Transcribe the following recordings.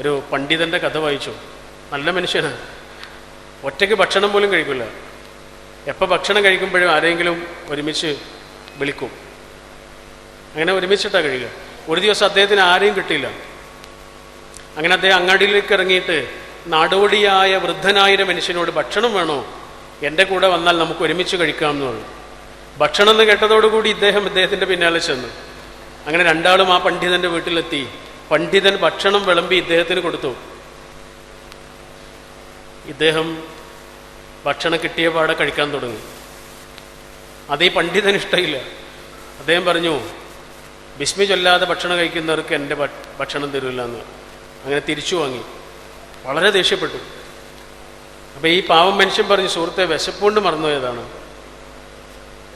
ഒരു പണ്ഡിതന്റെ കഥ വായിച്ചു. നല്ല മനുഷ്യനാണ് ഒറ്റയ്ക്ക് ഭക്ഷണം പോലും കഴിക്കില്ല എപ്പോൾ ഭക്ഷണം കഴിക്കുമ്പോഴും ആരെങ്കിലും ഒരുമിച്ച് വിളിക്കും. അങ്ങനെ ഒരുമിച്ചിട്ടാണ് കഴിക്കുക ഒരു ദിവസം അദ്ദേഹത്തിന് ആരെയും കിട്ടിയില്ല. അങ്ങനെ അദ്ദേഹം അങ്ങാടിയിലേക്ക് ഇറങ്ങിയിട്ട് നാടോടിയായ വൃദ്ധനായൊരു മനുഷ്യനോട് ഭക്ഷണം വേണോ? എന്റെ കൂടെ വന്നാൽ നമുക്ക് ഒരുമിച്ച് കഴിക്കാം എന്ന് പറഞ്ഞു. ഭക്ഷണം എന്ന് കേട്ടതോടുകൂടി ഇദ്ദേഹം ഇദ്ദേഹത്തിന്റെ പിന്നാലെ ചെന്നു. അങ്ങനെ രണ്ടാളും ആ പണ്ഡിതന്റെ വീട്ടിലെത്തി. പണ്ഡിതൻ ഭക്ഷണം വിളമ്പി ഇദ്ദേഹത്തിന് കൊടുത്തു. ഇദ്ദേഹം ഭക്ഷണം കിട്ടിയ പാടെ കഴിക്കാൻ തുടങ്ങി. അത് ഈ പണ്ഡിതന് ഇഷ്ടമില്ല. അദ്ദേഹം പറഞ്ഞു ബിസ്മി ചൊല്ലാതെ ഭക്ഷണം കഴിക്കുന്നവർക്ക് എന്റെ ഭക്ഷണം തരില്ല എന്ന് അങ്ങനെ തിരിച്ചു വാങ്ങി. വളരെ ദേഷ്യപ്പെട്ടു. അപ്പോൾ ഈ പാവം മനുഷ്യൻ പറഞ്ഞു സുഹൃത്തെ വിശപ്പുകൊണ്ട് മറന്നുപോയതാണ്.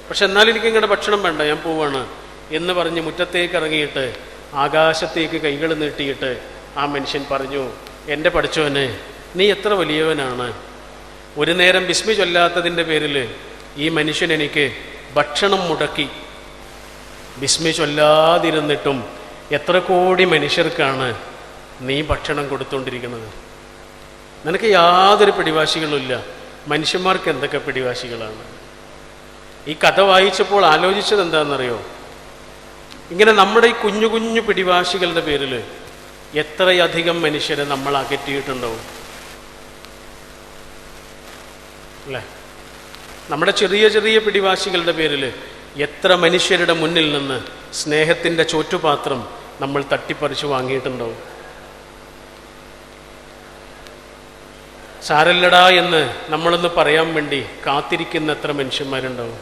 പക്ഷെ എന്നാൽ എനിക്ക് ഇങ്ങടെ ഭക്ഷണം വേണ്ട ഞാൻ പോവാണ് എന്ന് പറഞ്ഞ് മുറ്റത്തേക്ക് ഇറങ്ങിയിട്ട് ആകാശത്തേക്ക് കൈകൾ നീട്ടിയിട്ട് ആ മനുഷ്യൻ പറഞ്ഞു എന്റെ പഠിച്ചവനെ നീ എത്ര വലിയവനാണ്? ഒരു നേരം ബിസ്മി ചൊല്ലാത്തതിന്റെ പേരിൽ ഈ മനുഷ്യൻ എനിക്ക് ഭക്ഷണം മുടക്കി. ബിസ്മി ചൊല്ലാതിരുന്നിട്ടും എത്ര കോടി മനുഷ്യർക്കാണ് നീ ഭക്ഷണം കൊടുത്തുകൊണ്ടിരിക്കുന്നത് നിനക്ക് യാതൊരു പിടിവാശികളുമില്ല. മനുഷ്യന്മാർക്ക് എന്തൊക്കെ പിടിവാശികളാണ്? ഈ കഥ വായിച്ചപ്പോൾ ആലോചിച്ചത് എന്താണെന്നറിയോ? ഇങ്ങനെ നമ്മുടെ ഈ കുഞ്ഞു കുഞ്ഞു പിടിവാശികളുടെ പേരിൽ എത്രയധികം മനുഷ്യരെ നമ്മൾ അകറ്റിയിട്ടുണ്ടാവും അല്ലേ? നമ്മുടെ ചെറിയ ചെറിയ പിടിവാശികളുടെ പേരിൽ എത്ര മനുഷ്യരുടെ മുന്നിൽ നിന്ന് സ്നേഹത്തിന്റെ ചോറ്റുപാത്രം നമ്മൾ തട്ടിപ്പറിച്ചു വാങ്ങിയിട്ടുണ്ടാവും? സാരല്ലടാ എന്ന് നമ്മളൊന്ന് പറയാൻ വേണ്ടി കാത്തിരിക്കുന്ന എത്ര മനുഷ്യന്മാരുണ്ടാവും?